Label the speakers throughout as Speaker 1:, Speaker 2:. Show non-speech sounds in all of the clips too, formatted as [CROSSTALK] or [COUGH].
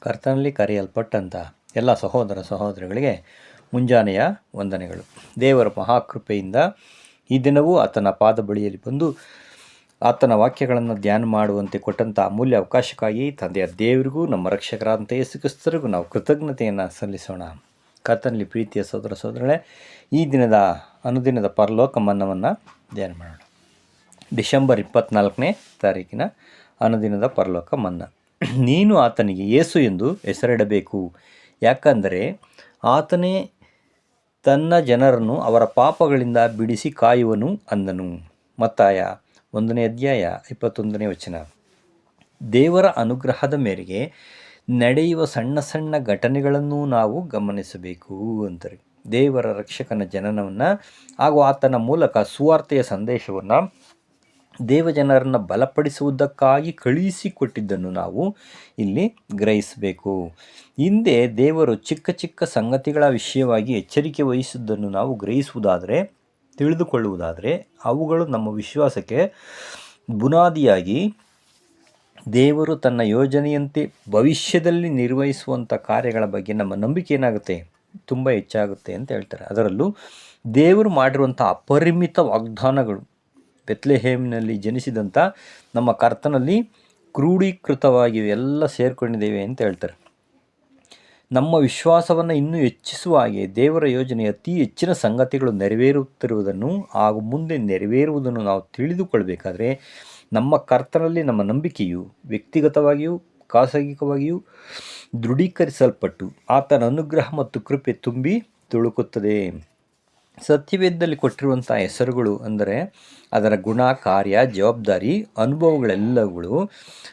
Speaker 1: ಕರ್ತನಲ್ಲಿ ಕರೆಯಲ್ಪಟ್ಟಂಥ ಎಲ್ಲ ಸಹೋದರ ಸಹೋದರಿಗಳಿಗೆ ಮುಂಜಾನೆಯ ವಂದನೆಗಳು. ದೇವರ ಮಹಾಕೃಪೆಯಿಂದ ಈ ದಿನವೂ ಆತನ ಪಾದ ಬಳಿಯಲ್ಲಿ ಬಂದು ಆತನ ವಾಕ್ಯಗಳನ್ನು ಧ್ಯಾನ ಮಾಡುವಂತೆ ಕೊಟ್ಟಂಥ ಅಮೂಲ್ಯ ಅವಕಾಶಕ್ಕಾಗಿ ತಂದೆಯ ದೇವರಿಗೂ, ನಮ್ಮ ರಕ್ಷಕರಾದಂಥ ಯೇಸು ಕ್ರಿಸ್ತರಿಗೂ ನಾವು ಕೃತಜ್ಞತೆಯನ್ನು ಸಲ್ಲಿಸೋಣ. ಕರ್ತನಲ್ಲಿ ಪ್ರೀತಿಯ ಸಹೋದರ ಸೋದರಗಳೇ ಈ ದಿನದ ಅನುದಿನದ ಪರಲೋಕ ಮನ್ನವನ್ನು ಧ್ಯಾನ ಮಾಡೋಣ. ಡಿಸೆಂಬರ್ ಇಪ್ಪತ್ನಾಲ್ಕನೇ ತಾರೀಕಿನ ಅನುದಿನದ ಪರಲೋಕ ಮನ್ನ. ನೀನು ಆತನಿಗೆ ಏಸು ಎಂದು ಹೆಸರಿಡಬೇಕು. ಯಾಕಂದರೆ ಆತನೇ ತನ್ನ ಜನರನ್ನು ಅವರ ಪಾಪಗಳಿಂದ ಬಿಡಿಸಿ ಕಾಯುವನು ಅಂದನು. ಮತ್ತಾಯ ಒಂದನೇ ಅಧ್ಯಾಯ ಇಪ್ಪತ್ತೊಂದನೇ ವಚನ. ದೇವರ ಅನುಗ್ರಹದ ಮೇರೆಗೆ ನಡೆಯುವ ಸಣ್ಣ ಸಣ್ಣ ಘಟನೆಗಳನ್ನು ನಾವು ಗಮನಿಸಬೇಕು ಅಂತಾರೆ. ದೇವರ ರಕ್ಷಕನ ಜನನವನ್ನು ಹಾಗೂ ಆತನ ಮೂಲಕ ಸುವಾರ್ತೆಯ ಸಂದೇಶವನ್ನು ದೇವಜನರನ್ನು ಬಲಪಡಿಸುವುದಕ್ಕಾಗಿ ಕಳುಹಿಸಿಕೊಟ್ಟಿದ್ದನ್ನು ನಾವು ಇಲ್ಲಿ ಗ್ರಹಿಸಬೇಕು. ಹಿಂದೆ ದೇವರು ಚಿಕ್ಕ ಚಿಕ್ಕ ಸಂಗತಿಗಳ ವಿಷಯವಾಗಿ ಎಚ್ಚರಿಕೆ ವಹಿಸಿದ್ದನ್ನು ನಾವು ಗ್ರಹಿಸುವುದಾದರೆ, ತಿಳಿದುಕೊಳ್ಳುವುದಾದರೆ, ಅವುಗಳು ನಮ್ಮ ವಿಶ್ವಾಸಕ್ಕೆ ಬುನಾದಿಯಾಗಿ ದೇವರು ತನ್ನ ಯೋಜನೆಯಂತೆ ಭವಿಷ್ಯದಲ್ಲಿ ನಿರ್ವಹಿಸುವಂಥ ಕಾರ್ಯಗಳ ಬಗ್ಗೆ ನಮ್ಮ ನಂಬಿಕೆ ಏನಾಗುತ್ತೆ? ತುಂಬ ಹೆಚ್ಚಾಗುತ್ತೆ ಅಂತ ಹೇಳ್ತಾರೆ. ಅದರಲ್ಲೂ ದೇವರು ಮಾಡಿರುವಂಥ ಅಪರಿಮಿತ ವಾಗ್ದಾನಗಳು ಬೆತ್ಲೆಹೇಮ್ನಲ್ಲಿ ಜನಿಸಿದಂಥ ನಮ್ಮ ಕರ್ತನಲ್ಲಿ ಕ್ರೂಢೀಕೃತವಾಗಿವೆ ಎಲ್ಲ ಸೇರಿಕೊಂಡಿದ್ದೇವೆ ಅಂತ ಹೇಳ್ತಾರೆ. ನಮ್ಮ ವಿಶ್ವಾಸವನ್ನು ಇನ್ನೂ ಹೆಚ್ಚಿಸುವ ಹಾಗೆ ದೇವರ ಯೋಜನೆ ಅತಿ ಹೆಚ್ಚಿನ ಸಂಗತಿಗಳು ನೆರವೇರುತ್ತಿರುವುದನ್ನು ಹಾಗೂ ಮುಂದೆ ನೆರವೇರುವುದನ್ನು ನಾವು ತಿಳಿದುಕೊಳ್ಳಬೇಕಾದರೆ ನಮ್ಮ ಕರ್ತನಲ್ಲಿ ನಮ್ಮ ನಂಬಿಕೆಯು ವ್ಯಕ್ತಿಗತವಾಗಿಯೂ, ಖಾಸಗಿಕವಾಗಿಯೂ ದೃಢೀಕರಿಸಲ್ಪಟ್ಟು ಆತನ ಅನುಗ್ರಹ ಮತ್ತು ಕೃಪೆ ತುಂಬಿ ತುಳುಕುತ್ತದೆ. ಸತ್ಯವೇದದಲ್ಲಿ ಕೊಟ್ಟಿರುವಂಥ ಹೆಸರುಗಳು ಅಂದರೆ ಅದರ ಗುಣ, ಕಾರ್ಯ, ಜವಾಬ್ದಾರಿ ಅನುಭವಗಳೆಲ್ಲಗಳು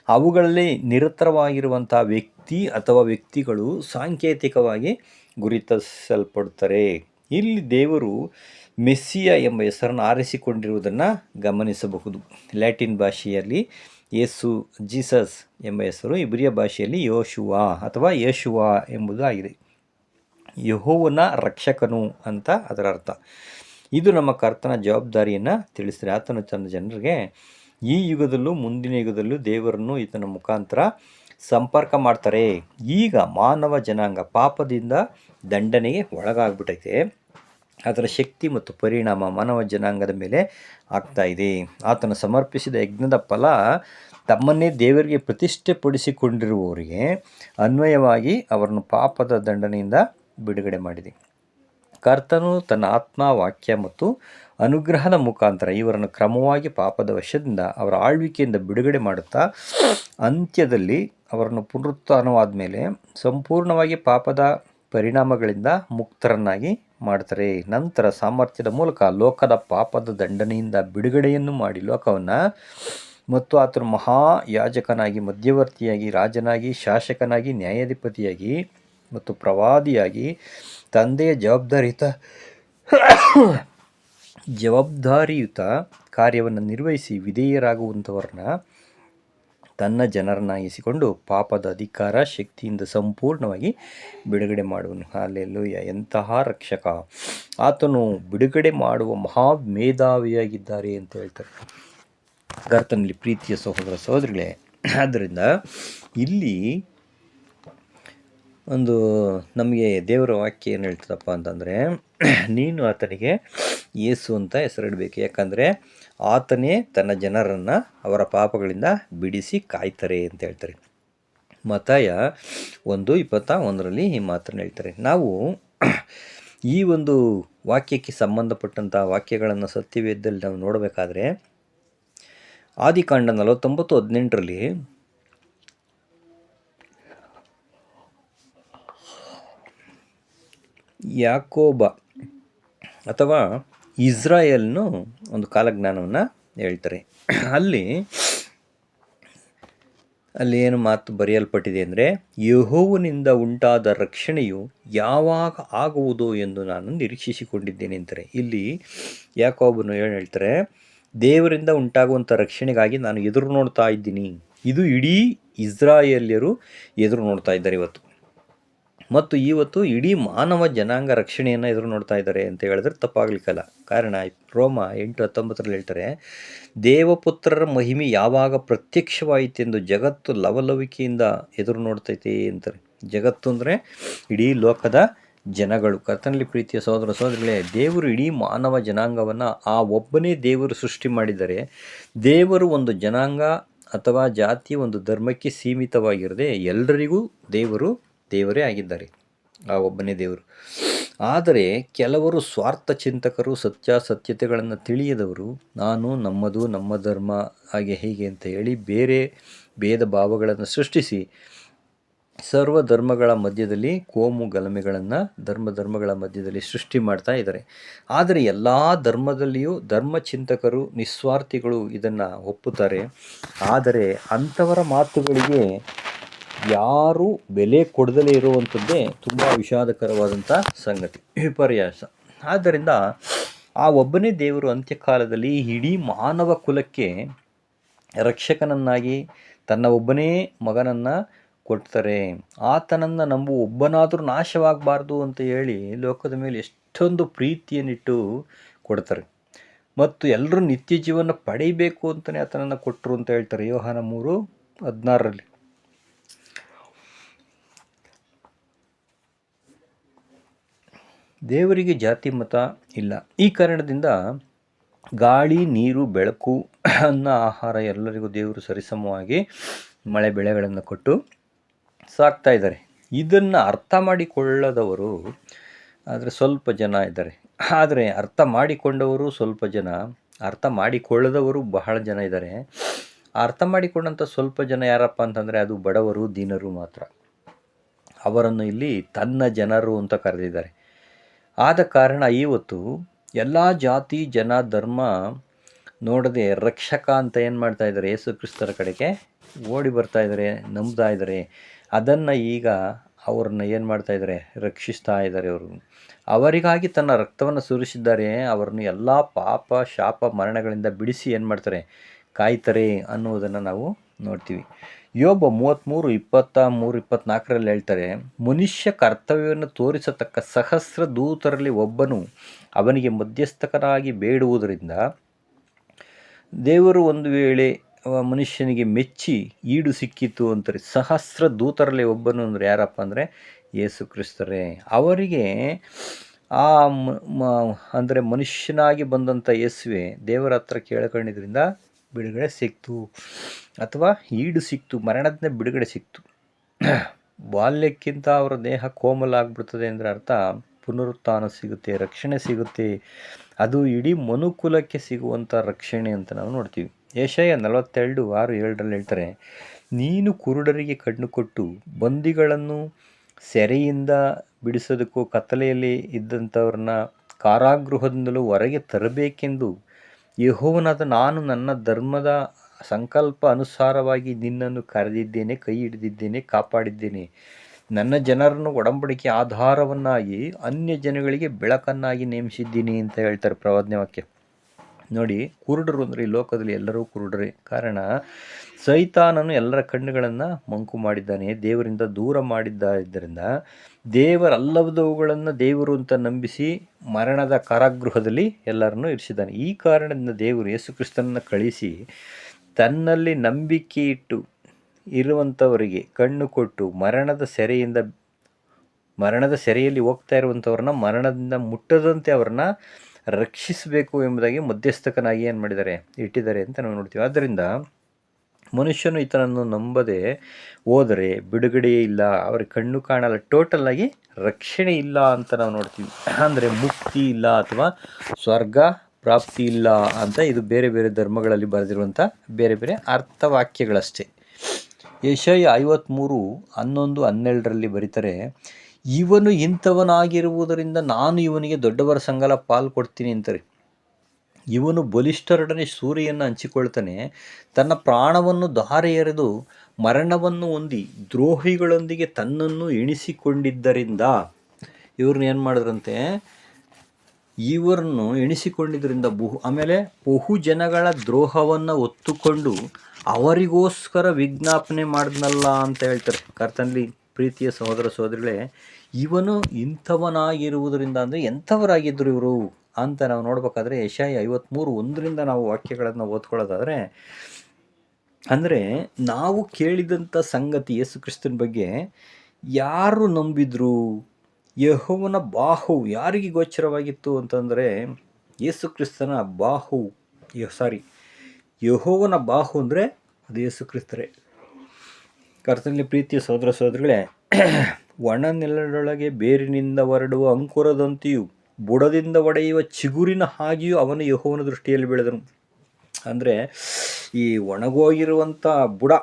Speaker 1: ಅವುಗಳಲ್ಲಿ ನಿರತರವಾಗಿರುವಂಥ ವ್ಯಕ್ತಿ ಅಥವಾ ವ್ಯಕ್ತಿಗಳು ಸಾಂಕೇತಿಕವಾಗಿ ಗುರುತಿಸಲ್ಪಡ್ತಾರೆ ಇಲ್ಲಿ ದೇವರು ಮೆಸ್ಸಿಯ ಎಂಬ ಹೆಸರನ್ನು ಆರಿಸಿಕೊಂಡಿರುವುದನ್ನು ಗಮನಿಸಬಹುದು. ಲ್ಯಾಟಿನ್ ಭಾಷೆಯಲ್ಲಿ ಯೇಸು, ಜೀಸಸ್ ಎಂಬ ಹೆಸರು, ಇಬ್ರಿಯ ಭಾಷೆಯಲ್ಲಿ ಯೋಶುವ ಅಥವಾ ಯೇಶುವ ಎಂಬುದು ಆಗಿದೆ ಯಹೋವನ ರಕ್ಷಕನು ಅಂತ ಅದರ ಅರ್ಥ. ಇದು ನಮ್ಮ ಕರ್ತನ ಜವಾಬ್ದಾರಿಯನ್ನು ತಿಳಿಸಿದರೆ ಆತನು ತನ್ನ ಜನರಿಗೆ ಈ ಯುಗದಲ್ಲೂ ಮುಂದಿನ ಯುಗದಲ್ಲೂ ದೇವರನ್ನು ಈತನ ಮುಖಾಂತರ ಸಂಪರ್ಕ ಮಾಡ್ತಾರೆ. ಈಗ ಮಾನವ ಜನಾಂಗ ಪಾಪದಿಂದ ದಂಡನೆಗೆ ಒಳಗಾಗ್ಬಿಟ್ಟೈತೆ ಅದರ ಶಕ್ತಿ ಮತ್ತು ಪರಿಣಾಮ ಮಾನವ ಜನಾಂಗದ ಮೇಲೆ ಆಗ್ತಾ ಇದೆ. ಆತನು ಸಮರ್ಪಿಸಿದ ಯಜ್ಞದ ಫಲ ತಮ್ಮನ್ನೇ ದೇವರಿಗೆ ಪ್ರತಿಷ್ಠೆಪಡಿಸಿಕೊಂಡಿರುವವರಿಗೆ ಅನ್ವಯವಾಗಿ ಅವರನ್ನು ಪಾಪದ ದಂಡನೆಯಿಂದ ಬಿಡುಗಡೆ ಮಾಡಿದೆ. ಕರ್ತನು ತನ್ನ ಆತ್ಮ, ವಾಕ್ಯ ಮತ್ತು ಅನುಗ್ರಹದ ಮುಖಾಂತರ ಇವರನ್ನು ಕ್ರಮವಾಗಿ ಪಾಪದ ವಶದಿಂದ ಅವರ ಆಳ್ವಿಕೆಯಿಂದ ಬಿಡುಗಡೆ ಮಾಡುತ್ತಾ, ಅಂತ್ಯದಲ್ಲಿ ಅವರನ್ನು ಪುನರುತ್ಥಾನವಾದ ಮೇಲೆ ಸಂಪೂರ್ಣವಾಗಿ ಪಾಪದ ಪರಿಣಾಮಗಳಿಂದ ಮುಕ್ತರನ್ನಾಗಿ ಮಾಡ್ತಾರೆ. ನಂತರ ಸಾಮರ್ಥ್ಯದ ಮೂಲಕ ಲೋಕದ ಪಾಪದ ದಂಡನೆಯಿಂದ ಬಿಡುಗಡೆಯನ್ನು ಮಾಡಿ. ಲೋಕವನ್ನು ಮತ್ತು ಆತನು ಮಹಾಯಾಜಕನಾಗಿ ಮಧ್ಯವರ್ತಿಯಾಗಿ, ರಾಜನಾಗಿ, ಶಾಸಕನಾಗಿ, ನ್ಯಾಯಾಧಿಪತಿಯಾಗಿ ಮತ್ತು ಪ್ರವಾದಿಯಾಗಿ ತಂದೆಯ ಜವಾಬ್ದಾರಿಯುತ ಜವಾಬ್ದಾರಿಯುತ ಕಾರ್ಯವನ್ನು ನಿರ್ವಹಿಸಿ ವಿಧೇಯರಾಗುವಂಥವ್ರನ್ನ ತನ್ನ ಜನರನ್ನಾಗಿಸಿಕೊಂಡು ಪಾಪದ ಅಧಿಕಾರ ಶಕ್ತಿಯಿಂದ ಸಂಪೂರ್ಣವಾಗಿ ಬಿಡುಗಡೆ ಮಾಡುವನು. ಅಲ್ಲೆಲ್ಲೂ ಎಂತಹ ರಕ್ಷಕ. ಆತನು ಬಿಡುಗಡೆ ಮಾಡುವ ಮಹಾ ಮೇಧಾವಿಯಾಗಿದ್ದಾರೆ ಅಂತ ಹೇಳ್ತಾರೆ. ಕರ್ತನಲ್ಲಿ ಪ್ರೀತಿಯ ಸಹೋದರ ಸಹೋದರಿಗಳೇ, ಆದ್ದರಿಂದ ಇಲ್ಲಿ ಒಂದು ನಮಗೆ ದೇವರ ವಾಕ್ಯ ಏನು ಹೇಳ್ತದಪ್ಪ ಅಂತಂದರೆ, [CLEARS THROAT] ನೀನು ಆತನಿಗೆ ಯೇಸು ಅಂತ ಹೆಸರಿಡಬೇಕು. ಯಾಕಂದರೆ ಆತನೇ ತನ್ನ ಜನರನ್ನು ಅವರ ಪಾಪಗಳಿಂದ ಬಿಡಿಸಿ ಕಾಯ್ತಾರೆ ಅಂತ ಹೇಳ್ತಾರೆ. ಮತಾಯ ಒಂದು ಇಪ್ಪತ್ತ ಒಂದರಲ್ಲಿ ಈ ಮಾತನ್ನು ಹೇಳ್ತಾರೆ. ನಾವು ಈ ಒಂದು ವಾಕ್ಯಕ್ಕೆ ಸಂಬಂಧಪಟ್ಟಂಥ ವಾಕ್ಯಗಳನ್ನು ಸತ್ಯವೇದದಲ್ಲಿ ನಾವು ನೋಡಬೇಕಾದ್ರೆ, ಆದಿಕಾಂಡ ನಲವತ್ತೊಂಬತ್ತು ಹದಿನೆಂಟರಲ್ಲಿ ಯಾಕೋಬ ಅಥವಾ ಇಸ್ರಾಯೇಲ್ನು ಒಂದು ಕಾಲಜ್ಞಾನವನ್ನು ಹೇಳ್ತಾರೆ. ಅಲ್ಲಿ ಅಲ್ಲಿ ಏನು ಮಾತು ಬರೆಯಲ್ಪಟ್ಟಿದೆ ಅಂದರೆ, ಯಹೋವನಿಂದ ಉಂಟಾದ ರಕ್ಷಣೆಯು ಯಾವಾಗ ಆಗುವುದು ಎಂದು ನಾನು ನಿರೀಕ್ಷಿಸಿಕೊಂಡಿದ್ದೇನೆ ಅಂತಾರೆ. ಇಲ್ಲಿ ಯಾಕೋಬನು ಏನು ಹೇಳ್ತಾರೆ, ದೇವರಿಂದ ಉಂಟಾಗುವಂಥ ರಕ್ಷಣೆಗಾಗಿ ನಾನು ಎದುರು ನೋಡ್ತಾ ಇದ್ದೀನಿ. ಇದು ಇಡೀ ಇಸ್ರಾಯೇಲ್ಯರು ಎದುರು ನೋಡ್ತಾ ಇದ್ದಾರೆ ಇವತ್ತು. ಮತ್ತು ಇವತ್ತು ಇಡೀ ಮಾನವ ಜನಾಂಗ ರಕ್ಷಣೆಯನ್ನು ಎದುರು ನೋಡ್ತಾ ಇದ್ದಾರೆ ಅಂತ ಹೇಳಿದ್ರೆ ತಪ್ಪಾಗಲಿಕ್ಕಲ್ಲ. ಕಾರಣ ರೋಮ ಎಂಟು ಹತ್ತೊಂಬತ್ತರಲ್ಲಿ ಹೇಳ್ತಾರೆ, ದೇವಪುತ್ರರ ಮಹಿಮೆ ಯಾವಾಗ ಪ್ರತ್ಯಕ್ಷವಾಯಿತೆಂದು ಜಗತ್ತು ಲವಲವಿಕೆಯಿಂದ ಎದುರು ನೋಡ್ತೈತೆ ಅಂತಾರೆ ಜಗತ್ತು ಅಂದರೆ ಇಡೀ ಲೋಕದ ಜನಗಳು. ಕರ್ತನಲ್ಲಿ ಪ್ರೀತಿಯ ಸಹೋದರ ಸಹೋದರಿಗಳೇ, ದೇವರು ಇಡೀ ಮಾನವ ಜನಾಂಗವನ್ನು ಆ ಒಬ್ಬನೇ ದೇವರು ಸೃಷ್ಟಿ ಮಾಡಿದರೆ, ದೇವರು ಒಂದು ಜನಾಂಗ ಅಥವಾ ಜಾತಿ, ಒಂದು ಧರ್ಮಕ್ಕೆ ಸೀಮಿತವಾಗಿರದೆ ಎಲ್ಲರಿಗೂ ದೇವರು ದೇವರೇ ಆಗಿದ್ದಾರೆ, ಆ ಒಬ್ಬನೇ ದೇವರು. ಆದರೆ ಕೆಲವರು ಸ್ವಾರ್ಥ ಚಿಂತಕರು ಸತ್ಯಾಸತ್ಯತೆಗಳನ್ನು ತಿಳಿಯದವರು, ನಾನು ನಮ್ಮದು, ನಮ್ಮ ಧರ್ಮ ಹಾಗೆ ಹೀಗೆ ಅಂತ ಹೇಳಿ ಬೇರೆ ಭೇದ ಭಾವಗಳನ್ನು ಸೃಷ್ಟಿಸಿ, ಸರ್ವ ಧರ್ಮಗಳ ಮಧ್ಯದಲ್ಲಿ ಕೋಮು ಗಲಮೆಗಳನ್ನು ಧರ್ಮ ಧರ್ಮಗಳ ಮಧ್ಯದಲ್ಲಿ ಸೃಷ್ಟಿ ಮಾಡ್ತಾ ಇದ್ದಾರೆ. ಆದರೆ ಎಲ್ಲ ಧರ್ಮದಲ್ಲಿಯೂ ಧರ್ಮ ಚಿಂತಕರು, ನಿಸ್ವಾರ್ಥಿಗಳು ಇದನ್ನು ಒಪ್ಪುತ್ತಾರೆ. ಆದರೆ ಅಂಥವರ ಮಾತುಗಳಿಗೆ ಯಾರು ಬೆಲೆ ಕೊಡದಲೇ ಇರುವಂಥದ್ದೇ ತುಂಬ ವಿಷಾದಕರವಾದಂಥ ಸಂಗತಿ, ವಿಪರ್ಯಾಸ. ಆದ್ದರಿಂದ ಆ ಒಬ್ಬನೇ ದೇವರು ಅಂತ್ಯಕಾಲದಲ್ಲಿ ಇಡೀ ಮಾನವ ಕುಲಕ್ಕೆ ರಕ್ಷಕನನ್ನಾಗಿ ತನ್ನ ಒಬ್ಬನೇ ಮಗನನ್ನು ಕೊಡ್ತಾರೆ. ಆತನನ್ನು ನಂಬು ಒಬ್ಬನಾದರೂ ನಾಶವಾಗಬಾರ್ದು ಅಂತ ಹೇಳಿ ಲೋಕದ ಮೇಲೆ ಎಷ್ಟೊಂದು ಪ್ರೀತಿಯನ್ನಿಟ್ಟು ಕೊಡ್ತಾರೆ. ಮತ್ತು ಎಲ್ಲರೂ ನಿತ್ಯ ಜೀವನ ಪಡೆಯಬೇಕು ಅಂತಲೇ ಆತನನ್ನು ಕೊಟ್ಟರು ಅಂತ ಹೇಳ್ತಾರೆ ಯೋಹಾನ ಮೂರು ಹದಿನಾರರಲ್ಲಿ. ದೇವರಿಗೆ ಜಾತಿ ಮತ ಇಲ್ಲ. ಈ ಕಾರಣದಿಂದ ಗಾಳಿ, ನೀರು, ಬೆಳಕು, ಅನ್ನ, ಆಹಾರ ಎಲ್ಲರಿಗೂ ದೇವರು ಸರಿಸಮವಾಗಿ ಮಳೆ ಬೆಳೆಗಳನ್ನು ಕೊಟ್ಟು ಸಾಕ್ತಾ ಇದ್ದಾರೆ. ಇದನ್ನು ಅರ್ಥ ಮಾಡಿಕೊಳ್ಳದವರು ಆದರೆ ಸ್ವಲ್ಪ ಜನ ಇದ್ದಾರೆ. ಆದರೆ ಅರ್ಥ ಮಾಡಿಕೊಂಡವರು ಸ್ವಲ್ಪ ಜನ, ಅರ್ಥ ಮಾಡಿಕೊಳ್ಳದವರು ಬಹಳ ಜನ ಇದ್ದಾರೆ. ಅರ್ಥ ಮಾಡಿಕೊಂಡಂಥ ಸ್ವಲ್ಪ ಜನ ಯಾರಪ್ಪ ಅಂತಂದರೆ ಅದು ಬಡವರು, ದೀನರು ಮಾತ್ರ. ಅವರನ್ನು ಇಲ್ಲಿ ತನ್ನ ಜನರು ಅಂತ ಕರೆದಿದ್ದಾರೆ. ಆದ ಕಾರಣ ಇವತ್ತು ಎಲ್ಲ ಜಾತಿ, ಜನ, ಧರ್ಮ ನೋಡದೆ ರಕ್ಷಕ ಅಂತ ಏನು ಮಾಡ್ತಾ ಇದ್ದಾರೆ ಯೇಸು ಕ್ರಿಸ್ತರ ಕಡೆಗೆ ಓಡಿ ಬರ್ತಾ ಇದ್ದಾರೆ, ನಂಬ್ತಾ ಇದ್ದಾರೆ. ಅದನ್ನು ಈಗ ಅವ್ರನ್ನ ಏನು ಮಾಡ್ತಾ ಇದ್ದಾರೆ, ರಕ್ಷಿಸ್ತಾ ಇದ್ದಾರೆ ಅವರು. ಅವರಿಗಾಗಿ ತನ್ನ ರಕ್ತವನ್ನು ಸುರಿಸಿದ್ದಾರೆ. ಅವರನ್ನು ಎಲ್ಲ ಪಾಪ, ಶಾಪ, ಮರಣಗಳಿಂದ ಬಿಡಿಸಿ ಏನು ಮಾಡ್ತಾರೆ, ಕಾಯ್ತಾರೆ ಅನ್ನುವುದನ್ನು ನಾವು ನೋಡ್ತೀವಿ. ಯೋಬ ಮೂವತ್ತ್ಮೂರು ಇಪ್ಪತ್ತ ಮೂರು, ಇಪ್ಪತ್ನಾಲ್ಕರಲ್ಲಿ ಹೇಳ್ತಾರೆ, ಮನುಷ್ಯ ಕರ್ತವ್ಯವನ್ನು ತೋರಿಸತಕ್ಕ ಸಹಸ್ರ ದೂತರಲ್ಲಿ ಒಬ್ಬನು ಅವನಿಗೆ ಮಧ್ಯಸ್ಥಕನಾಗಿ ಬೇಡುವುದರಿಂದ ದೇವರು ಒಂದು ವೇಳೆ ಮನುಷ್ಯನಿಗೆ ಮೆಚ್ಚಿ ಈಡು ಸಿಕ್ಕಿತು ಅಂತಾರೆ ಸಹಸ್ರ ದೂತರಲ್ಲಿ ಒಬ್ಬನು ಅಂದರೆ ಯಾರಪ್ಪ ಅಂದರೆ ಯೇಸು ಕ್ರಿಸ್ತರೇ. ಅವರಿಗೆ ಆ ಅಂದರೆ ಮನುಷ್ಯನಾಗಿ ಬಂದಂಥ ಯೇಸುವೆ ದೇವರ ಹತ್ರ ಕೇಳ್ಕೊಂಡಿದ್ರಿಂದ ಬಿಡುಗಡೆ ಸಿಕ್ತು. ಅಥವಾ ಈಡು ಸಿಕ್ತು ಮರಣದಿಂದ ಬಿಡುಗಡೆ ಸಿಕ್ತು. ಬಾಲ್ಯಕ್ಕಿಂತ ಅವರ ದೇಹ ಕೋಮಲ ಆಗಿಬಿಡ್ತದೆ ಅಂದರೆ ಅರ್ಥ ಪುನರುತ್ಥಾನ ಸಿಗುತ್ತೆ, ರಕ್ಷಣೆ ಸಿಗುತ್ತೆ. ಅದು ಇಡೀ ಮನುಕುಲಕ್ಕೆ ಸಿಗುವಂಥ ರಕ್ಷಣೆ ಅಂತ ನಾವು ನೋಡ್ತೀವಿ. ಏಷಯ ನಲವತ್ತೆರಡು ಆರು ಏಳರಲ್ಲಿ ಹೇಳ್ತಾರೆ, ನೀನು ಕುರುಡರಿಗೆ ಕಣ್ಣು ಕೊಟ್ಟು ಬಂದಿಗಳನ್ನು ಸೆರೆಯಿಂದ ಬಿಡಿಸೋದಕ್ಕೂ ಕತ್ತಲೆಯಲ್ಲಿ ಇದ್ದಂಥವ್ರನ್ನ ಕಾರಾಗೃಹದಿಂದಲೂ ಹೊರಗೆ ತರಬೇಕೆಂದು ಯಹೋವನಾದ ನಾನು ನನ್ನ ಧರ್ಮದ ಸಂಕಲ್ಪ ಅನುಸಾರವಾಗಿ ನಿನ್ನನ್ನು ಕರೆದಿದ್ದೇನೆ, ಕೈ ಹಿಡಿದಿದ್ದೇನೆ, ಕಾಪಾಡಿದ್ದೇನೆ. ನನ್ನ ಜನರನ್ನು ಒಡಂಬಡಿಕೆ ಆಧಾರವನ್ನಾಗಿ ಅನ್ಯ ಜನಗಳಿಗೆ ಬೆಳಕನ್ನಾಗಿ ನೇಮಿಸಿದ್ದೀನಿ ಅಂತ ಹೇಳ್ತಾರೆ ಪ್ರವಾದನೆ ವಾಕ್ಯ. ನೋಡಿ, ಕುರುಡರು ಅಂದರೆ ಈ ಲೋಕದಲ್ಲಿ ಎಲ್ಲರೂ ಕುರುಡರೇ. ಕಾರಣ, ಸೈತಾನನು ಎಲ್ಲರ ಕಣ್ಣುಗಳನ್ನು ಮಂಕು ಮಾಡಿದ್ದಾನೆ, ದೇವರಿಂದ ದೂರ ಮಾಡಿದ್ದರಿಂದ ದೇವರಲ್ಲವದವುಗಳನ್ನು ದೇವರು ಅಂತ ನಂಬಿಸಿ ಮರಣದ ಕಾರಾಗೃಹದಲ್ಲಿ ಎಲ್ಲರನ್ನೂ ಇರಿಸಿದ್ದಾನೆ. ಈ ಕಾರಣದಿಂದ ದೇವರು ಯೇಸುಕ್ರಿಸ್ತನನ್ನು ಕಳಿಸಿ ತನ್ನಲ್ಲಿ ನಂಬಿಕೆ ಇಟ್ಟು ಇರುವಂಥವರಿಗೆ ಕಣ್ಣು ಕೊಟ್ಟು ಮರಣದ ಸೆರೆಯಿಂದ, ಮರಣದ ಸೆರೆಯಲ್ಲಿ ಹೋಗ್ತಾ ಇರುವಂಥವ್ರನ್ನ, ಮರಣದಿಂದ ಮುಟ್ಟದಂತೆ ಅವ್ರನ್ನ ರಕ್ಷಿಸಬೇಕು ಎಂಬುದಾಗಿ ಮಧ್ಯಸ್ಥಕನಾಗಿ ಏನು ಮಾಡಿದ್ದಾರೆ, ಇಟ್ಟಿದ್ದಾರೆ ಅಂತ ನಾವು ನೋಡ್ತೀವಿ. ಆದ್ದರಿಂದ ಮನುಷ್ಯನು ಈತನನ್ನು ನಂಬದೆ ಹೋದರೆ ಬಿಡುಗಡೆಯೇ ಇಲ್ಲ, ಅವ್ರಿಗೆ ಕಣ್ಣು ಕಾಣಲ್ಲ ಟೋಟಲಾಗಿ ರಕ್ಷಣೆ ಇಲ್ಲ ಅಂತ ನಾವು ನೋಡ್ತೀವಿ. ಅಂದರೆ ಮುಕ್ತಿ ಇಲ್ಲ ಅಥವಾ ಸ್ವರ್ಗ ಪ್ರಾಪ್ತಿ ಇಲ್ಲ ಅಂತ ಇದು ಬೇರೆ ಬೇರೆ ಧರ್ಮಗಳಲ್ಲಿ ಬರೆದಿರುವಂಥ ಬೇರೆ ಬೇರೆ ಅರ್ಥವಾಕ್ಯಗಳಷ್ಟೇ. ಯಶಯ ಐವತ್ತ್ಮೂರು ಹನ್ನೊಂದು ಹನ್ನೆರಡರಲ್ಲಿ ಬರೀತಾರೆ, ಇವನು ಇಂಥವನಾಗಿರುವುದರಿಂದ ನಾನು ಇವನಿಗೆ ದೊಡ್ಡವರ ಸಂಗಲ ಪಾಲು ಕೊಡ್ತೀನಿ ಅಂತಾರೆ. ಇವನು ಬಲಿಷ್ಠರೊಡನೆ ಸೂರ್ಯಯನ್ನು ಹಂಚಿಕೊಳ್ತಾನೆ, ತನ್ನ ಪ್ರಾಣವನ್ನು ದಾರೆ ಎರೆದು ಮರಣವನ್ನು ಹೊಂದಿ ದ್ರೋಹಿಗಳೊಂದಿಗೆ ತನ್ನನ್ನು ಎಣಿಸಿಕೊಂಡಿದ್ದರಿಂದ. ಇವ್ರನ್ನ ಏನು ಮಾಡಿದ್ರಂತೆ ಇವರನ್ನು ಎಣಿಸಿಕೊಂಡಿದ್ದರಿಂದ ಬಹು, ಆಮೇಲೆ ಬಹು ಜನಗಳ ದ್ರೋಹವನ್ನು ಒತ್ತುಕೊಂಡು ಅವರಿಗೋಸ್ಕರ ವಿಜ್ಞಾಪನೆ ಮಾಡಿದ್ನಲ್ಲ ಅಂತ ಹೇಳ್ತಾರೆ. ಕರ್ತನಲ್ಲಿ ಪ್ರೀತಿಯ ಸಹೋದರ ಸಹೋದರಿಗಳೇ ಇವನು ಇಂಥವನಾಗಿರುವುದರಿಂದ ಅಂದರೆ ಎಂಥವರಾಗಿದ್ದರು ಇವರು ಅಂತ ನಾವು ನೋಡ್ಬೇಕಾದ್ರೆ ಯಶಾಯಿ ಐವತ್ತ್ಮೂರು ಒಂದರಿಂದ ನಾವು ವಾಕ್ಯಗಳನ್ನು ಓದ್ಕೊಳ್ಳೋದಾದರೆ, ಅಂದರೆ ನಾವು ಕೇಳಿದಂಥ ಸಂಗತಿ ಯೇಸು ಕ್ರಿಸ್ತನ ಬಗ್ಗೆ ಯಾರು ನಂಬಿದ್ರು? ಯಹೋವನ ಬಾಹು ಯಾರಿಗೆ ಗೋಚರವಾಗಿತ್ತು ಅಂತಂದರೆ ಯೇಸು ಕ್ರಿಸ್ತನ ಬಾಹು ಸಾರಿ, ಯಹೋವನ ಬಾಹು ಅಂದರೆ ಅದು ಯೇಸು ಕ್ರಿಸ್ತರೇ. ಕರ್ತನಲ್ಲಿ ಪ್ರೀತಿಯ ಸಹೋದರ ಸಹೋದರಿಗಳೇ ಒಣ ನೆಲದೊಳಗೆ ಬೇರಿನಿಂದ ಹೊರಡುವ ಅಂಕುರದಂತೆಯೂ ಬುಡದಿಂದ ಒಡೆಯುವ ಚಿಗುರಿನ ಹಾಗೆಯೂ ಅವನು ಯಹೋವನ ದೃಷ್ಟಿಯಲ್ಲಿ ಬೆಳೆದನು. ಅಂದರೆ ಈ ಒಣಗೋಗಿರುವಂಥ ಬುಡ,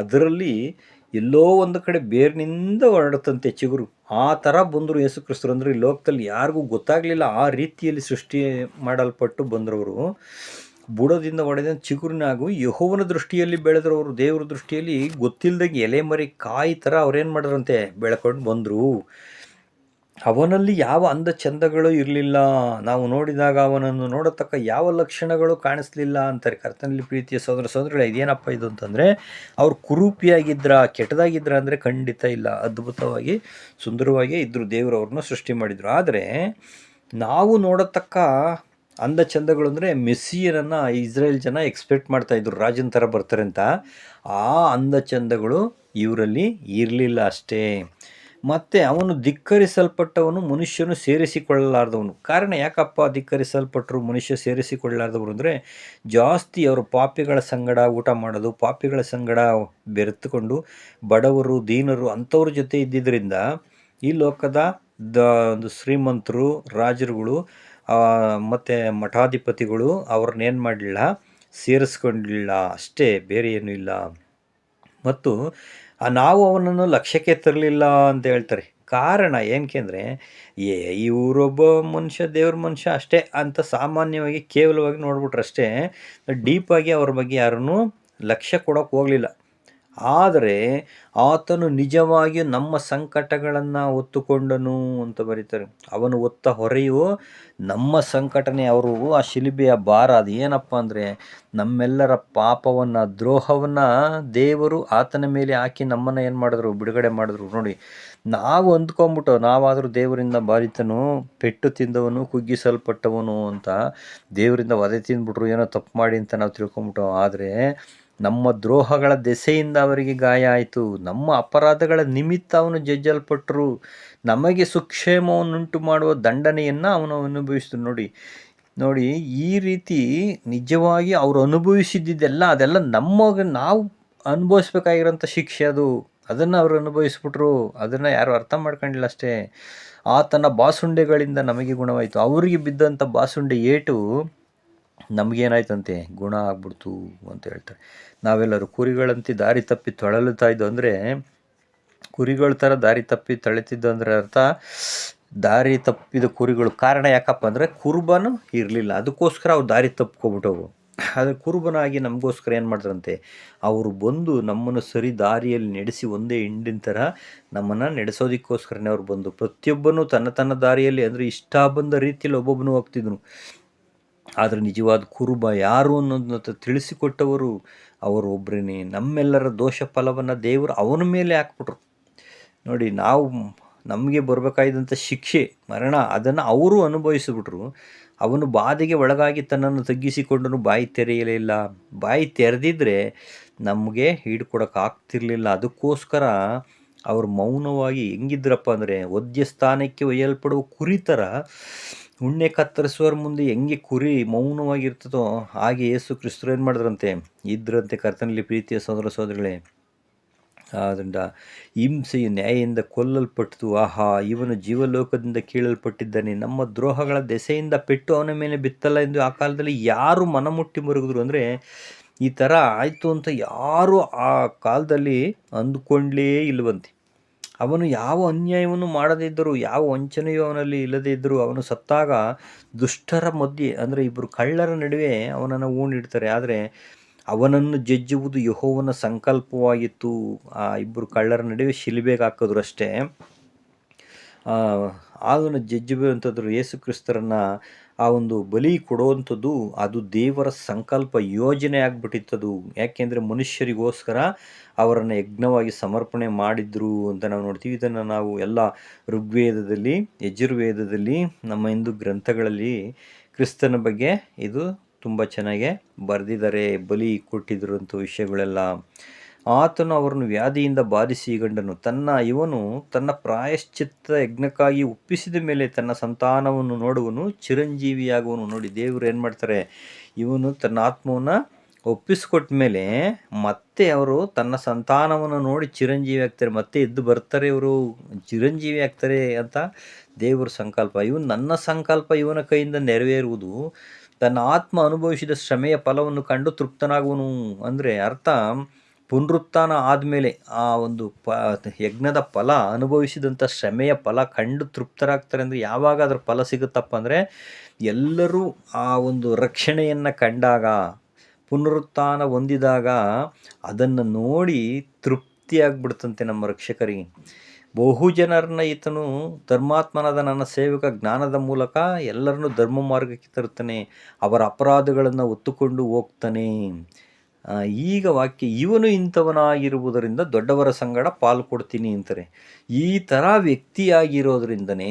Speaker 1: ಅದರಲ್ಲಿ ಎಲ್ಲೋ ಒಂದು ಕಡೆ ಬೇರಿನಿಂದ ಹೊರಡುತ್ತಂತೆ ಚಿಗುರು. ಆ ಥರ ಬಂದರು ಯೇಸು ಕ್ರಿಸ್ತರು ಅಂದರೆ ಈ ಲೋಕದಲ್ಲಿ ಯಾರಿಗೂ ಗೊತ್ತಾಗಲಿಲ್ಲ ಆ ರೀತಿಯಲ್ಲಿ ಸೃಷ್ಟಿ ಮಾಡಲ್ಪಟ್ಟು ಬಂದರವರು. ಬುಡದಿಂದ ಒಡೆದ ಚಿಗುರಿನಾಗು ಯಹೋವನ ದೃಷ್ಟಿಯಲ್ಲಿ ಬೆಳೆದ್ರವರು ದೇವರ ದೃಷ್ಟಿಯಲ್ಲಿ ಗೊತ್ತಿಲ್ಲದಂಗೆ ಎಲೆ ಮರಿ ಕಾಯಿ ಥರ ಅವ್ರೇನು ಮಾಡಿದ್ರಂತೆ, ಬೆಳ್ಕೊಂಡು ಬಂದರು. ಅವನಲ್ಲಿ ಯಾವ ಅಂದ ಚಂದಗಳು ಇರಲಿಲ್ಲ, ನಾವು ನೋಡಿದಾಗ ಅವನನ್ನು ನೋಡತಕ್ಕ ಯಾವ ಲಕ್ಷಣಗಳು ಕಾಣಿಸ್ಲಿಲ್ಲ ಅಂತಾರೆ. ಕರ್ತನಲ್ಲಿ ಪ್ರೀತಿಯ ಸೋದರ ಸೋದರಗಳು, ಇದೇನಪ್ಪ ಇದು ಅಂತಂದರೆ, ಅವ್ರು ಕುರೂಪಿಯಾಗಿದ್ರ, ಕೆಟ್ಟದಾಗಿದ್ರ ಅಂದರೆ ಖಂಡಿತ ಇಲ್ಲ. ಅದ್ಭುತವಾಗಿ ಸುಂದರವಾಗಿ ಇದ್ದರು ದೇವರು ಅವ್ರನ್ನ ಸೃಷ್ಟಿ ಮಾಡಿದರು. ಆದರೆ, ನಾವು ನೋಡತಕ್ಕ ಅಂದ ಚಂದಗಳು ಅಂದರೆ ಮೆಸ್ಸಿಯನನ್ನು ಇಸ್ರೇಲ್ ಜನ ಎಕ್ಸ್ಪೆಕ್ಟ್ ಮಾಡ್ತಾಯಿದ್ರು ರಾಜನ ಥರ ಬರ್ತಾರೆ ಅಂತ. ಆ ಅಂದ ಚಂದಗಳು ಇವರಲ್ಲಿ ಇರಲಿಲ್ಲ ಅಷ್ಟೇ. ಮತ್ತು ಅವನು ಧಿಕ್ಕರಿಸಲ್ಪಟ್ಟವನು ಮನುಷ್ಯನು ಸೇರಿಸಿಕೊಳ್ಳಲಾರ್ದವನು. ಕಾರಣ ಯಾಕಪ್ಪ ಧಿಕ್ಕರಿಸಲ್ಪಟ್ಟರು ಮನುಷ್ಯ ಸೇರಿಸಿಕೊಳ್ಳಲಾರದವರು ಅಂದರೆ ಜಾಸ್ತಿ ಅವರು ಪಾಪಿಗಳ ಸಂಗಡ ಊಟ ಮಾಡೋದು, ಪಾಪಿಗಳ ಸಂಗಡ ಬೆರೆತುಕೊಂಡು ಬಡವರು, ದೀನರು ಅಂಥವ್ರ ಜೊತೆ ಇದ್ದಿದ್ದರಿಂದ ಈ ಲೋಕದ ದ ಒಂದು ಶ್ರೀಮಂತರು, ರಾಜರುಗಳು ಮತ್ತು ಮಠಾಧಿಪತಿಗಳು ಅವ್ರನ್ನೇನು ಮಾಡಲಿಲ್ಲ, ಸೇರಿಸ್ಕೊಂಡಿಲ್ಲ. ಅಷ್ಟೇ, ಬೇರೆ ಏನೂ ಇಲ್ಲ. ಮತ್ತು ನಾವು ಅವನನ್ನು ಲಕ್ಷ್ಯಕ್ಕೆ ತರಲಿಲ್ಲ ಅಂತ ಹೇಳ್ತಾರೆ. ಕಾರಣ ಏನಕ್ಕೆ ಅಂದರೆ ಏ ಇವರೊಬ್ಬ ಮನುಷ್ಯ ದೇವ್ರ ಮನುಷ್ಯ ಅಷ್ಟೇ ಅಂತ ಸಾಮಾನ್ಯವಾಗಿ ಕೇವಲವಾಗಿ ನೋಡ್ಬಿಟ್ರಷ್ಟೇ, ಡೀಪಾಗಿ ಅವ್ರ ಬಗ್ಗೆ ಯಾರೂ ಲಕ್ಷ್ಯ ಕೊಡೋಕೆ ಹೋಗಲಿಲ್ಲ. ಆದರೆ ಆತನು ನಿಜವಾಗಿಯೂ ನಮ್ಮ ಸಂಕಟಗಳನ್ನು ಹೊತ್ತುಕೊಂಡನು ಅಂತ ಬರೀತಾರೆ. ಅವನು ಹೊತ್ತ ಹೊರೆಯು ನಮ್ಮ ಸಂಕಟನೇ. ಅವರು ಆ ಶಿಲುಬೆಯ ಭಾರ. ಅದು ಏನಪ್ಪ ಅಂದರೆ ನಮ್ಮೆಲ್ಲರ ಪಾಪವನ್ನು, ದ್ರೋಹವನ್ನು ದೇವರು ಆತನ ಮೇಲೆ ಹಾಕಿ ನಮ್ಮನ್ನು ಏನು ಮಾಡಿದ್ರು? ಬಿಡುಗಡೆ ಮಾಡಿದ್ರು. ನೋಡಿ, ನಾವು ಅಂದ್ಕೊಂಬಿಟ್ಟು ನಾವಾದರೂ ದೇವರಿಂದ ಬಾಧಿತನು ಪೆಟ್ಟು ತಿಂದವನು, ಕುಗ್ಗಿಸಲ್ಪಟ್ಟವನು ಅಂತ ದೇವರಿಂದ ವಧೆ ತಿಂದ್ಬಿಟ್ರು, ಏನೋ ತಪ್ಪು ಮಾಡಿ ಅಂತ ನಾವು ತಿಳ್ಕೊಂಬಿಟ್ಟು. ಆದರೆ ನಮ್ಮ ದ್ರೋಹಗಳ ದೆಸೆಯಿಂದ ಅವರಿಗೆ ಗಾಯ ಆಯಿತು. ನಮ್ಮ ಅಪರಾಧಗಳ ನಿಮಿತ್ತ ಅವನು ಜಜ್ಜಲ್ಪಟ್ಟರು ನಮಗೆ ಸುಕ್ಷೇಮವನ್ನುಂಟು ಮಾಡುವ ದಂಡನೆಯನ್ನು ಅವನು ಅನುಭವಿಸಿದ್ರು. ನೋಡಿ ನೋಡಿ, ಈ ರೀತಿ ನಿಜವಾಗಿ ಅವರು ಅನುಭವಿಸಿದ್ದೆಲ್ಲ ಅದೆಲ್ಲ ನಮಗೆ ನಾವು ಅನುಭವಿಸ್ಬೇಕಾಗಿರೋಂಥ ಶಿಕ್ಷೆ ಅದು. ಅದನ್ನು ಅವರು ಅನುಭವಿಸ್ಬಿಟ್ರು. ಅದನ್ನು ಯಾರು ಅರ್ಥ ಮಾಡ್ಕೊಂಡಿಲ್ಲ ಅಷ್ಟೇ. ಆತನ ಬಾಸುಂಡೆಗಳಿಂದ ನಮಗೆ ಗುಣವಾಯಿತು. ಅವರಿಗೆ ಬಿದ್ದಂಥ ಬಾಸುಂಡೆ ಏಟು ನಮಗೇನಾಯ್ತಂತೆ? ಗುಣ ಆಗ್ಬಿಡ್ತು ಅಂತ ಹೇಳ್ತಾರೆ. ನಾವೆಲ್ಲರೂ ಕುರಿಗಳಂತೆ ದಾರಿ ತಪ್ಪಿ ತೊಳಲುತ್ತಾ ಇದ್ದು ಅಂದರೆ, ಕುರಿಗಳ ಥರ ದಾರಿ ತಪ್ಪಿ ತಳಿತಿದ್ದು ಅಂದರೆ ಅರ್ಥ, ದಾರಿ ತಪ್ಪಿದ ಕುರಿಗಳು ಕಾರಣ ಯಾಕಪ್ಪ ಅಂದರೆ ಕುರುಬನು ಇರಲಿಲ್ಲ. ಅದಕ್ಕೋಸ್ಕರ ಅವು ದಾರಿ ತಪ್ಕೊಬಿಟ್ಟವು. ಆದರೆ ಕುರುಬನಾಗಿ ನಮಗೋಸ್ಕರ ಏನು ಮಾಡಿದ್ರಂತೆ ಅವರು ಬಂದು ನಮ್ಮನ್ನು ಸರಿ ದಾರಿಯಲ್ಲಿ ನಡೆಸಿ ಒಂದೇ ಹಿಂಡಿನ ಥರ ನಮ್ಮನ್ನು ನಡೆಸೋದಕ್ಕೋಸ್ಕರನೇ ಅವ್ರು ಬಂದು ಪ್ರತಿಯೊಬ್ಬನೂ ತನ್ನ ತನ್ನ ದಾರಿಯಲ್ಲಿ ಅಂದರೆ ಇಷ್ಟ ಬಂದ ರೀತಿಯಲ್ಲಿ ಒಬ್ಬೊಬ್ಬನು ಹೋಗ್ತಿದ್ನು. ಆದರೆ ನಿಜವಾದ ಕುರುಬ ಯಾರು ಅನ್ನೋದನ್ನ ತಿಳಿಸಿಕೊಟ್ಟವರು ಅವರು ಒಬ್ಬರೇ ನಮ್ಮೆಲ್ಲರ ದೋಷ ಫಲವನ್ನು ದೇವರು ಅವನ ಮೇಲೆ ಹಾಕ್ಬಿಟ್ರು. ನೋಡಿ, ನಾವು ನಮಗೆ ಬರಬೇಕಾದಂಥ ಶಿಕ್ಷೆ, ಮರಣ ಅದನ್ನು ಅವರು ಅನುಭವಿಸಿಬಿಟ್ರು. ಅವನು ಬಾಧೆಗೆ ಒಳಗಾಗಿ ತನ್ನನ್ನು ತಗ್ಗಿಸಿಕೊಂಡನು. ಬಾಯಿ ತೆರೆಯಲಿಲ್ಲ ಬಾಯಿ ತೆರೆದಿದ್ದರೆ ನಮಗೆ ಆಗ್ತಿರ್ಲಿಲ್ಲ. ಅದಕ್ಕೋಸ್ಕರ ಅವರು ಮೌನವಾಗಿ ಹೆಂಗಿದ್ರಪ್ಪ ಅಂದರೆ ಒದ್ಯ ಸ್ಥಾನಕ್ಕೆ ಒಯ್ಯಲ್ಪಡುವ ಕುರಿ ಥರ ಉಣ್ಣೆ ಕತ್ತರಿಸುವರ ಮುಂದೆ ಹೆಂಗೆ ಕುರಿ ಮೌನವಾಗಿರ್ತದೋ ಹಾಗೆ ಯೇಸು ಕ್ರಿಸ್ತರು ಏನು ಮಾಡಿದ್ರಂತೆ? ಇದ್ರಂತೆ ಕರ್ತನಲ್ಲಿ ಪ್ರೀತಿಯ ಸೋದರ ಸೋದರಿಗಳೇ. ಆದ್ದರಿಂದ ಹಿಂಸೆಯು ನ್ಯಾಯದಿಂದ ಕೊಲ್ಲಲ್ಪಟ್ಟಿತು. ಆಹಾ, ಇವನು ಜೀವಲೋಕದಿಂದ ಕೀಳಲ್ಪಟ್ಟಿದ್ದಾನೆ. ನಮ್ಮ ದ್ರೋಹಗಳ ದೆಸೆಯಿಂದ ಪೆಟ್ಟು ಅವನ ಮೇಲೆ ಬಿತ್ತಲ್ಲ ಎಂದು ಆ ಕಾಲದಲ್ಲಿ ಯಾರು ಮನಮುಟ್ಟಿ ಮರುಗಿದ್ರು ಅಂದರೆ ಈ ಥರ ಆಯಿತು ಅಂತ ಯಾರು ಆ ಕಾಲದಲ್ಲಿ ಅಂದುಕೊಂಡ್ಲೇ ಇಲ್ಲವಂತೆ. ಅವನು ಯಾವ ಅನ್ಯಾಯವನ್ನು ಮಾಡದಿದ್ದರೂ ಯಾವ ವಂಚನೆಯು ಅವನಲ್ಲಿ ಇಲ್ಲದೇ ಇದ್ದರೂ ಅವನು ಸತ್ತಾಗ ದುಷ್ಟರ ಮಧ್ಯೆ, ಅಂದರೆ ಇಬ್ಬರು ಕಳ್ಳರ ನಡುವೆ ಅವನನ್ನು ಊಣಿಡ್ತಾರೆ ಆದರೆ ಅವನನ್ನು ಜಜ್ಜುವುದು ಯಹೋವನ ಸಂಕಲ್ಪವಾಗಿತ್ತು. ಆ ಇಬ್ಬರು ಕಳ್ಳರ ನಡುವೆ ಶಿಲ್ಬೆಗೆ ಹಾಕಿದ್ರು ಅಷ್ಟೇ. ಅದನ್ನು ಜಜ್ಜುವಂಥದ್ರು ಯೇಸು ಕ್ರಿಸ್ತರನ್ನು ಆ ಒಂದು ಬಲಿ ಕೊಡುವಂಥದ್ದು ಅದು ದೇವರ ಸಂಕಲ್ಪ ಯೋಜನೆ ಆಗ್ಬಿಟ್ಟಿತ್ತದು. ಯಾಕೆಂದರೆ ಮನುಷ್ಯರಿಗೋಸ್ಕರ ಅವರನ್ನು ಯಜ್ಞವಾಗಿ ಸಮರ್ಪಣೆ ಮಾಡಿದ್ರು ಅಂತ ನಾವು ನೋಡ್ತೀವಿ. ಇದನ್ನು ನಾವು ಎಲ್ಲ ಋಗ್ವೇದದಲ್ಲಿ, ಯಜುರ್ವೇದದಲ್ಲಿ, ನಮ್ಮ ಹಿಂದೂ ಗ್ರಂಥಗಳಲ್ಲಿ ಕ್ರಿಸ್ತನ ಬಗ್ಗೆ ಇದು ತುಂಬ ಚೆನ್ನಾಗೆ ಬರೆದಿದ್ದಾರೆ. ಬಲಿ ಕೊಟ್ಟಿದ್ರು ಅಂತ ವಿಷಯಗಳೆಲ್ಲ. ಆತನು ಅವರನ್ನು ವ್ಯಾಧಿಯಿಂದ ಬಾಧಿಸಿ ಗಂಡನು ತನ್ನ ಇವನು ತನ್ನ ಪ್ರಾಯಶ್ಚಿತ್ತ ಯಜ್ಞಕ್ಕಾಗಿ ಒಪ್ಪಿಸಿದ ಮೇಲೆ ತನ್ನ ಸಂತಾನವನ್ನು ನೋಡುವನು, ಚಿರಂಜೀವಿಯಾಗುವನು. ನೋಡಿ, ದೇವರು ಏನು ಮಾಡ್ತಾರೆ? ಇವನು ತನ್ನ ಆತ್ಮವನ್ನು ಒಪ್ಪಿಸ್ಕೊಟ್ಟ ಮೇಲೆ ಮತ್ತೆ ಅವರು ತನ್ನ ಸಂತಾನವನ್ನು ನೋಡಿ ಚಿರಂಜೀವಿ ಆಗ್ತಾರೆ. ಮತ್ತೆ ಎದ್ದು ಬರ್ತಾರೆ ಇವರು. ಚಿರಂಜೀವಿ ಆಗ್ತಾರೆ ಅಂತ ದೇವರ ಸಂಕಲ್ಪ. ಇವನು ನನ್ನ ಸಂಕಲ್ಪ ಇವನ ಕೈಯಿಂದ ನೆರವೇರುವುದು. ತನ್ನ ಆತ್ಮ ಅನುಭವಿಸಿದ ಶ್ರಮೆಯ ಫಲವನ್ನು ಕಂಡು ತೃಪ್ತನಾಗುವನು. ಅಂದರೆ ಅರ್ಥ ಪುನರುತ್ಥಾನ ಆದಮೇಲೆ ಆ ಒಂದು ಪ, ಯಜ್ಞದ ಫಲ, ಅನುಭವಿಸಿದಂಥ ಶ್ರಮೆಯ ಫಲ ಕಂಡು ತೃಪ್ತರಾಗ್ತಾರೆ ಅಂದರೆ ಯಾವಾಗ ಅದರ ಫಲ ಸಿಗುತ್ತಪ್ಪ ಅಂದರೆ ಎಲ್ಲರೂ ಆ ಒಂದು ರಕ್ಷಣೆಯನ್ನು ಕಂಡಾಗ, ಪುನರುತ್ಥಾನ ಹೊಂದಿದಾಗ ಅದನ್ನು ನೋಡಿ ತೃಪ್ತಿಯಾಗ್ಬಿಡ್ತಂತೆ ನಮ್ಮ ರಕ್ಷಕರಿಗೆ ಬಹು ಜನರನ್ನ ಈತನು ಧರ್ಮಾತ್ಮನಾದ ನನ್ನ ಸೇವಕ ಜ್ಞಾನದ ಮೂಲಕ ಎಲ್ಲರನ್ನೂ ಧರ್ಮ ಮಾರ್ಗಕ್ಕೆ ತರುತ್ತಾನೆ, ಅವರ ಅಪರಾಧಗಳನ್ನು ಒತ್ತುಕೊಂಡು ಹೋಗ್ತಾನೆ. ಈಗ ವಾಕ್ಯ, ಇವನು ಇಂಥವನಾಗಿರುವುದರಿಂದ ದೊಡ್ಡವರ ಸಂಗಡ ಪಾಲು ಕೊಡ್ತೀನಿ ಅಂತಾರೆ. ಈ ಥರ ವ್ಯಕ್ತಿಯಾಗಿರೋದ್ರಿಂದನೇ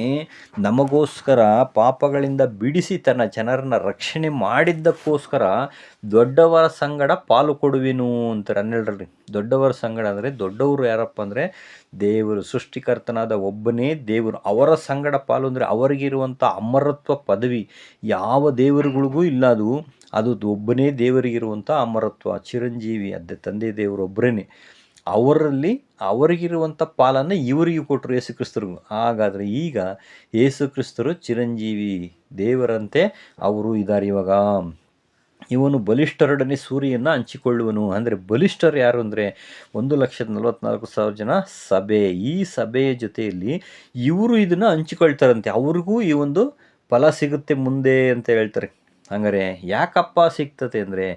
Speaker 1: ನಮಗೋಸ್ಕರ ಪಾಪಗಳಿಂದ ಬಿಡಿಸಿ ತನ್ನ ಜನರನ್ನು ರಕ್ಷಣೆ ಮಾಡಿದ್ದಕ್ಕೋಸ್ಕರ ದೊಡ್ಡವರ ಸಂಗಡ ಪಾಲು ಕೊಡುವೆನು ಅಂತಾರೆ ಹನ್ನೆರಡರಲ್ಲಿ. ದೊಡ್ಡವರ ಸಂಗಡ ಅಂದರೆ ದೊಡ್ಡವರು ಯಾರಪ್ಪ ಅಂದರೆ ದೇವರು, ಸೃಷ್ಟಿಕರ್ತನಾದ ಒಬ್ಬನೇ ದೇವರು. ಅವರ ಸಂಗಡ ಪಾಲು ಅಂದರೆ ಅವರಿಗಿರುವಂಥ ಅಮರತ್ವ ಪದವಿ. ಯಾವ ದೇವರುಗಳಿಗೂ ಇಲ್ಲ ಅದು. ಅದು ಒಬ್ಬನೇ ದೇವರಿಗಿರುವಂಥ ಅಮರತ್ವ, ಚಿರಂಜೀವಿ, ಅದೇ ತಂದೆ ದೇವರೊಬ್ಬರೇ ಅವರಲ್ಲಿ ಅವರಿಗಿರುವಂಥ ಪಾಲನ್ನು ಇವರಿಗೂ ಕೊಟ್ಟರು ಯೇಸು ಕ್ರಿಸ್ತರಿಗೂ ಹಾಗಾದರೆ ಈಗ ಯೇಸು ಕ್ರಿಸ್ತರು ಚಿರಂಜೀವಿ ದೇವರಂತೆ ಅವರು ಇದ್ದಾರೆ ಇವಾಗ. ಇವನು ಬಲಿಷ್ಠರೊಡನೆ ಸೂರ್ಯನ ಹಂಚಿಕೊಳ್ಳುವನು. ಅಂದರೆ ಬಲಿಷ್ಠರು ಯಾರು ಅಂದರೆ ಒಂದು ಲಕ್ಷದ ನಲವತ್ನಾಲ್ಕು ಸಾವಿರ ಜನ ಸಭೆ. ಈ ಸಭೆಯ ಜೊತೆಯಲ್ಲಿ ಇವರು ಇದನ್ನು ಹಂಚಿಕೊಳ್ತಾರಂತೆ. ಅವ್ರಿಗೂ ಈ ಒಂದು ಫಲ ಸಿಗುತ್ತೆ ಮುಂದೆ ಅಂತ ಹೇಳ್ತಾರೆ. ಹಂಗಾರೆ ಯಾಕಪ್ಪ ಸಿಗ್ತತೆ ಅಂದರೆ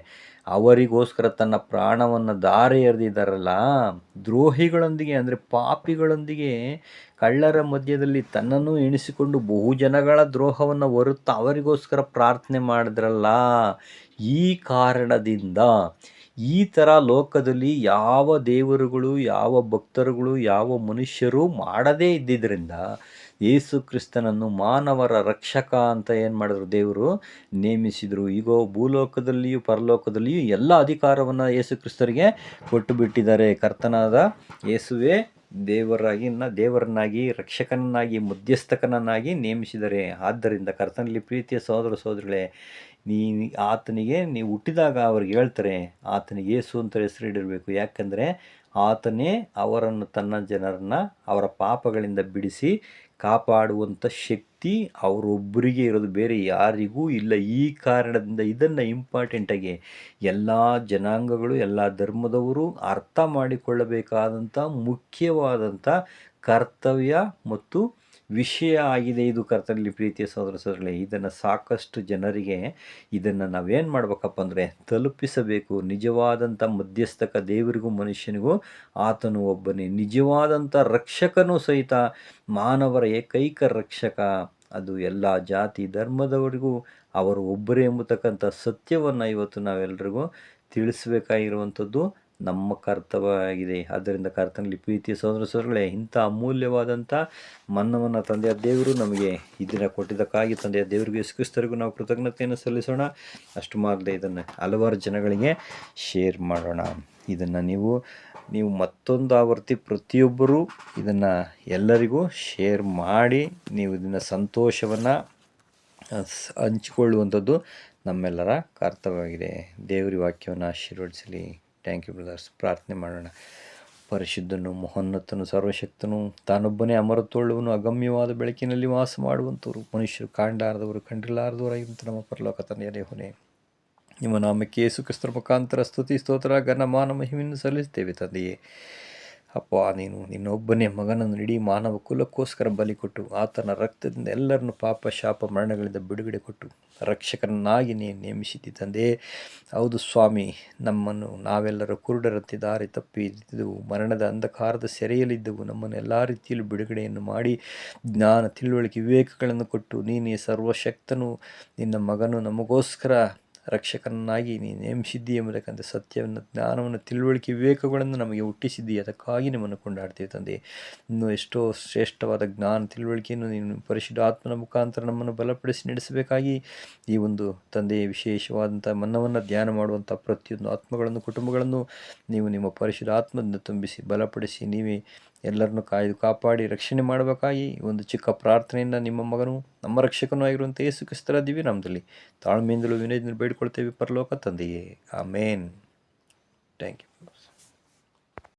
Speaker 1: ಅವರಿಗೋಸ್ಕರ ತನ್ನ ಪ್ರಾಣವನ್ನು ದಾರೆ ಎರೆದಿದ್ದಾರಲ್ಲ ದ್ರೋಹಿಗಳೊಂದಿಗೆ ಅಂದರೆ ಪಾಪಿಗಳೊಂದಿಗೆ ಕಳ್ಳರ ಮಧ್ಯದಲ್ಲಿ ತನ್ನನ್ನು ಎಣಿಸಿಕೊಂಡು ಬಹು ಜನಗಳ ದ್ರೋಹವನ್ನು ಹೊರುತ್ತಾ ಅವರಿಗೋಸ್ಕರ ಪ್ರಾರ್ಥನೆ ಮಾಡಿದ್ರಲ್ಲ, ಈ ಕಾರಣದಿಂದ ಈ ಥರ ಲೋಕದಲ್ಲಿ ಯಾವ ದೇವರುಗಳು, ಯಾವ ಭಕ್ತರುಗಳು, ಯಾವ ಮನುಷ್ಯರು ಮಾಡದೇ ಇದ್ದಿದ್ದರಿಂದ ಯೇಸು ಕ್ರಿಸ್ತನನ್ನು ಮಾನವರ ರಕ್ಷಕ ಅಂತ ಏನು ಮಾಡಿದ್ರು ದೇವರು? ನೇಮಿಸಿದರು. ಈಗ, ಭೂಲೋಕದಲ್ಲಿಯೂ ಪರಲೋಕದಲ್ಲಿಯೂ ಎಲ್ಲ ಅಧಿಕಾರವನ್ನು ಯೇಸು ಕ್ರಿಸ್ತರಿಗೆ ಕೊಟ್ಟು ಬಿಟ್ಟಿದ್ದಾರೆ ಕರ್ತನಾದ ಯೇಸುವೆ, ದೇವರಾಗಿ ದೇವರನ್ನಾಗಿ, ರಕ್ಷಕನನ್ನಾಗಿ, ಮಧ್ಯಸ್ಥಕನನ್ನಾಗಿ ನೇಮಿಸಿದರೆ. ಆದ್ದರಿಂದ ಕರ್ತನಲ್ಲಿ ಪ್ರೀತಿಯ ಸಹೋದರ ಸಹೋದರಿಗಳೇ, ನೀ, ಆತನಿಗೆ, ನೀವು ಹುಟ್ಟಿದಾಗ ಅವ್ರಿಗೆ ಹೇಳ್ತಾರೆ, ಆತನಿಗೆ ಯೇಸು ಅಂತ ಹೆಸರಿಡಿರಬೇಕು ಯಾಕಂದರೆ, ಆತನೇ ಅವರನ್ನು ತನ್ನ ಜನರನ್ನು, ಅವರ ಪಾಪಗಳಿಂದ ಬಿಡಿಸಿ ಕಾಪಾಡುವಂಥ ಶಕ್ತಿ ಅವರೊಬ್ಬರಿಗೆ ಇರೋದು. ಬೇರೆ ಯಾರಿಗೂ ಇಲ್ಲ. ಈ ಕಾರಣದಿಂದ ಇದನ್ನು ಇಂಪಾರ್ಟೆಂಟಾಗಿ ಎಲ್ಲ ಜನಾಂಗಗಳು, ಎಲ್ಲ ಧರ್ಮದವರು ಅರ್ಥ ಮಾಡಿಕೊಳ್ಳಬೇಕಾದಂಥ ಮುಖ್ಯವಾದಂಥ ಕರ್ತವ್ಯ ಮತ್ತು ವಿಷಯ ಆಗಿದೆ ಇದು ಕರ್ತನಲ್ಲಿ ಪ್ರೀತಿಯ ಸಹೋದರ ಸಹೋದರಗಳೇ ಇದನ್ನು ಸಾಕಷ್ಟು ಜನರಿಗೆ ಇದನ್ನು ನಾವೇನು ಮಾಡಬೇಕಪ್ಪ ಅಂದರೆ ತಲುಪಿಸಬೇಕು. ನಿಜವಾದಂಥ ಮಧ್ಯಸ್ಥಕ ದೇವರಿಗೂ ಮನುಷ್ಯನಿಗೂ ಆತನು ಒಬ್ಬನೇ. ನಿಜವಾದಂಥ ರಕ್ಷಕನೂ ಸಹಿತ ಮಾನವರ ಏಕೈಕ ರಕ್ಷಕ. ಅದು ಎಲ್ಲ ಜಾತಿ ಧರ್ಮದವರಿಗೂ ಅವರು ಒಬ್ಬರೇ ಎಂಬತಕ್ಕಂಥ ಸತ್ಯವನ್ನು ಇವತ್ತು ನಾವೆಲ್ಲರಿಗೂ ತಿಳಿಸ್ಬೇಕಾಗಿರುವಂಥದ್ದು. ನಮ್ಮ ಕರ್ತವ್ಯ ಆಗಿದೆ ಆದ್ದರಿಂದ ಕರ್ತನಲ್ಲಿ ಪ್ರೀತಿಯ ಸಹೋದರ ಸಹೋದರಗಳೇ, ಇಂಥ ಅಮೂಲ್ಯವಾದಂಥ ಮನ್ನವನ್ನು ತಂದೆಯ ದೇವರು ನಮಗೆ ಇದನ್ನು ಕೊಟ್ಟಿದ್ದಕ್ಕಾಗಿ ತಂದೆಯ ದೇವರಿಗೆ ಯೇಸುಕ್ರಿಸ್ತರಿಗೂ ನಾವು ಕೃತಜ್ಞತೆಯನ್ನು ಸಲ್ಲಿಸೋಣ. ಅಷ್ಟು ಮಾಡದೆ ಇದನ್ನು ಹಲವಾರು ಜನಗಳಿಗೆ ಶೇರ್ ಮಾಡೋಣ. ಇದನ್ನು ನೀವು ನೀವು ಮತ್ತೊಂದು ಆವರ್ತಿ ಪ್ರತಿಯೊಬ್ಬರೂ ಇದನ್ನು ಎಲ್ಲರಿಗೂ ಶೇರ್ ಮಾಡಿ, ನೀವು ಇದನ್ನು ಸಂತೋಷವನ್ನು ಹಂಚಿಕೊಳ್ಳುವಂಥದ್ದು ನಮ್ಮೆಲ್ಲರ ಕರ್ತವ್ಯವಾಗಿದೆ. ದೇವರಿ ವಾಕ್ಯವನ್ನು ಆಶೀರ್ವದಿಸಲಿ. ಥ್ಯಾಂಕ್ ಯು ಬ್ರದರ್ಸ್ ಪ್ರಾರ್ಥನೆ ಮಾಡೋಣ. ಪರಿಶುದ್ಧನು, ಮಹೋನ್ನತನು, ಸರ್ವಶಕ್ತನು, ತಾನೊಬ್ಬನೇ ಅಮರತೋಳುವನು ಅಗಮ್ಯವಾದ ಬೆಳಕಿನಲ್ಲಿ ವಾಸ ಮಾಡುವಂಥವ್ರು, ಮನುಷ್ಯರು ಕಾಂಡಾರದವರು ಕಂಡಿಲಾರದವರಾಗಿಂತ ನಮ್ಮ ಪರಲೋಕ ತಂದೆಯೇ ಹೊನೆ ನಿಮ್ಮ ನಾಮಕ್ಕೆ ಯೇಸು ಕ್ರಿಸ್ತರ ಮುಖಾಂತರ ಸ್ತುತಿ, ಸ್ತೋತ್ರ ಘನ ಮಹಿಮೆಯನ್ನು ಸಲ್ಲಿಸುತ್ತೇವೆ ತಂದೆಯೇ. ಅಪ್ಪ, ನೀನು ನಿನ್ನೊಬ್ಬನೇ ಮಗನನ್ನು ಇಡೀ ಮಾನವ ಕುಲಕ್ಕೋಸ್ಕರ ಬಲಿ ಕೊಟ್ಟು ಆತನ ರಕ್ತದಿಂದ ಎಲ್ಲರನ್ನು ಪಾಪ, ಶಾಪ, ಮರಣಗಳಿಂದ ಬಿಡುಗಡೆ ಕೊಟ್ಟು ರಕ್ಷಕನನ್ನಾಗಿ ನೀನು ನೇಮಿಸಿದ್ದಿ ತಂದೆ. ಹೌದು ಸ್ವಾಮಿ, ನಮ್ಮನ್ನು ನಾವೆಲ್ಲರೂ ಕುರುಡರಂತೆ ದಾರಿ ತಪ್ಪಿದ್ದೆವು ಮರಣದ ಅಂಧಕಾರದ ಸೆರೆಯಲ್ಲಿದ್ದೆವು. ನಮ್ಮನ್ನು ಎಲ್ಲ ರೀತಿಯಲ್ಲೂ ಬಿಡುಗಡೆಯನ್ನು ಮಾಡಿ ಜ್ಞಾನ, ತಿಳುವಳಿಕೆ, ವಿವೇಕಗಳನ್ನು ಕೊಟ್ಟು ನೀನೇ ಸರ್ವಶಕ್ತನು. ನಿನ್ನ ಮಗನು ನಮಗೋಸ್ಕರ ರಕ್ಷಕನನ್ನಾಗಿ ನೀನು ನೇಮಿಸಿದ್ದೀ ಎಂಬತಕ್ಕಂಥ ಸತ್ಯವನ್ನು, ಜ್ಞಾನವನ್ನು, ತಿಳುವಳಿಕೆ, ವಿವೇಕಗಳನ್ನು ನಮಗೆ ಹುಟ್ಟಿಸಿದ್ದೀ ಅದಕ್ಕಾಗಿ ನಿಮ್ಮನ್ನು ಕೊಂಡಾಡ್ತೀವಿ ತಂದೆ. ಇನ್ನೂ ಎಷ್ಟೋ ಶ್ರೇಷ್ಠವಾದ ಜ್ಞಾನ, ತಿಳುವಳಿಕೆಯನ್ನು ನೀನು ಪರಿಶುದ್ಧ ಆತ್ಮನ ಮುಖಾಂತರ ನಮ್ಮನ್ನು ಬಲಪಡಿಸಿ ನಡೆಸಬೇಕಾಗಿ ಈ ಒಂದು ತಂದೆಯ ವಿಶೇಷವಾದಂಥ ಮನ್ನವನ್ನು ಧ್ಯಾನ ಮಾಡುವಂಥ ಪ್ರತಿಯೊಂದು ಆತ್ಮಗಳನ್ನು, ಕುಟುಂಬಗಳನ್ನು ನೀವು ನಿಮ್ಮ ಪರಿಶುದ್ಧ ಆತ್ಮದಿಂದ ತುಂಬಿಸಿ, ಬಲಪಡಿಸಿ, ನೀವೇ ಎಲ್ಲರನ್ನು ಕಾಯ್ದು ಕಾಪಾಡಿ ರಕ್ಷಣೆ ಮಾಡಬೇಕಾಗಿ ಒಂದು ಚಿಕ್ಕ ಪ್ರಾರ್ಥನೆಯಿಂದ ನಿಮ್ಮ ಮಗನು ನಮ್ಮ ರಕ್ಷಕನೂ ಆಗಿರುವಂಥ ಯೇಸು ಕ್ರಿಸ್ತರ ದಿವ್ಯ ನಾಮದಲ್ಲಿ ತಾಳ್ಮೆಯಿಂದಲೂ ವಿನಯದಿಂದ ಬೇಡಿಕೊಳ್ತೇವೆ ಪರಲೋಕ ತಂದೆಯೇ. ಆಮೇನ್. Thank you.